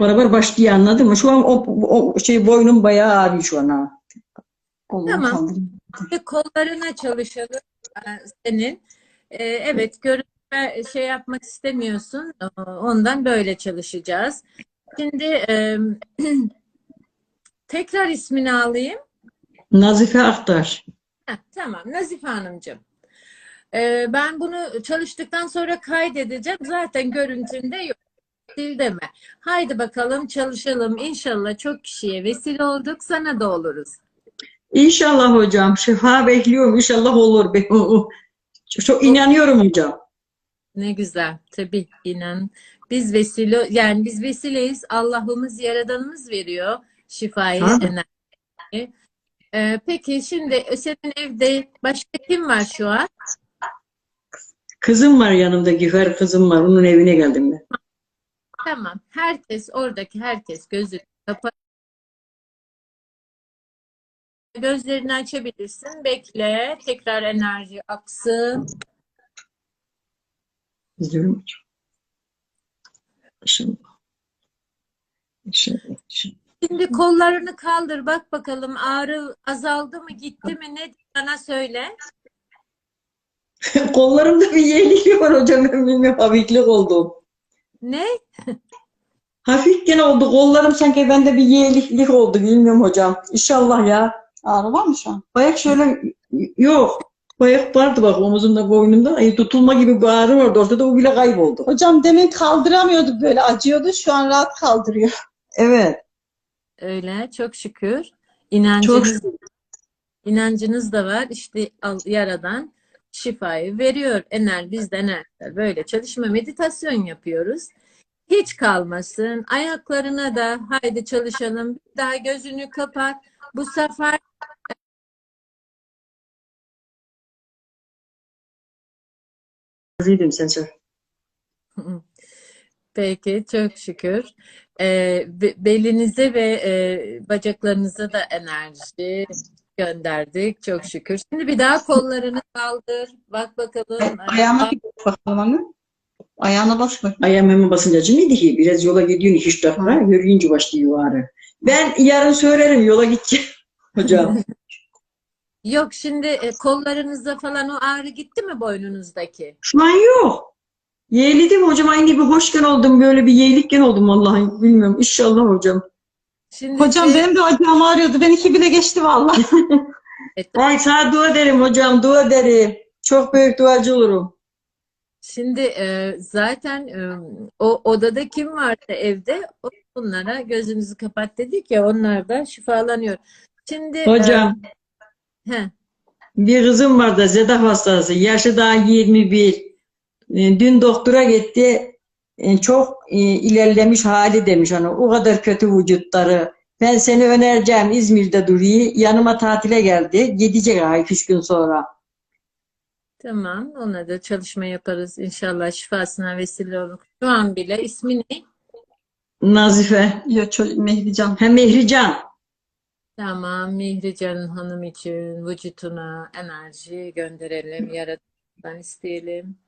beraber başlıyor anladın mı? Şu an o, o şey boynum bayağı ağrıyor şu an. ha. Tamam. kollarına çalışalım e, senin. E, evet görünme şey yapmak istemiyorsun. E, Ondan böyle çalışacağız. Şimdi e, tekrar ismini alayım. Nazife Aktar. Heh, tamam Nazife Hanımcığım. E, ben bunu çalıştıktan sonra kaydedeceğim. Zaten görüntünde yok. Sil deme. Haydi bakalım çalışalım. İnşallah çok kişiye vesile olduk. Sana da oluruz. İnşallah hocam. Şifa bekliyorum. İnşallah olur. O- Çok inanıyorum hocam. Ne güzel. Tabii inan. Biz vesile yani biz vesileyiz. Allah'ımız, Yaradanımız veriyor şifayı, enerjiyi. Ee, peki şimdi senin evde başka kim var şu an? Kızım var yanımda. Gifer kızım var. Onun evine geldim ben. Tamam. Herkes oradaki herkes gözünü kapat. Gözlerini açabilirsin. Bekle. Tekrar enerji aksın. İzliyorum hocam. İnşallah. İnşallah. Şimdi kollarını kaldır. Bak bakalım ağrı azaldı mı, gitti mi? Ne bana söyle. Kollarımda bir yeğlik var hocam. Ben bilmiyorum. Hafiflik oldu. Ne? Hafif gene oldu. Kollarım sanki bende bir yeğliklik oldu. Bilmiyorum hocam. İnşallah ya. Ağrı var mı şu an? Bayak şöyle yok. Bayak vardı bak omuzumda boynumda. Ay, tutulma gibi bir ağrı vardı ortada. O bile kayboldu. Hocam demin kaldıramıyordu böyle acıyordu. Şu an rahat kaldırıyor. Evet. Öyle çok şükür. Çok İnancınız, inancınız da var. İşte al- Yaradan şifayı veriyor. Ener bizden enerjiler. Böyle çalışma meditasyon yapıyoruz. Hiç kalmasın. Ayaklarına da haydi çalışalım. Bir daha gözünü kapat. Bu sefer razıydım sen söyle. Peki, çok şükür. Be- belinize ve e, bacaklarınıza da enerji gönderdik. Çok şükür. Şimdi bir daha kollarını kaldır. Bak bakalım. Bak bakalım anne. Ayağına bas bak. Ayağım hemen basınca acımıydı ki. Biraz yola gidiyorsun üç dakika. Yürüyünce başlıyor ağrı. Ben yarın söylerim yola gideceğim. Hocam. Yok şimdi e, kollarınızda falan o ağrı gitti mi boynunuzdaki? Şu an yok. Yeğledim hocam. Aynı bir hoşken oldum. Böyle bir yeğlikken oldum vallahi. Bilmiyorum. İnşallah hocam. Şimdi Hocam şey- benim de acım ağrıyordu. Benimki bile geçti vallahi. e, Ay sana dua ederim hocam. Dua ederim. Çok büyük duacı olurum. Şimdi e, zaten e, o odada kim varsa evde o- bunlara gözünüzü kapat dedik ya onlar da şifalanıyor. Şimdi e, Hocam he, bir kızım var da ZEDAF hastası. Yaşı daha 21. E, Dün doktora gitti. E, Çok e, ilerlemiş hali demiş ona. O kadar kötü vücutları. Ben seni önereceğim İzmir'de duruyor. Yanıma tatile geldi. Gidecek ha 2-3 gün sonra. tamam ona da çalışma yaparız inşallah şifasına vesile olur. Şu an bile ismi ne? Nazife. Ya çocuk Mehrican. Hem Mehrican. Tamam Mihrican Hanım için vücuduna enerji gönderelim, yaratandan isteyelim.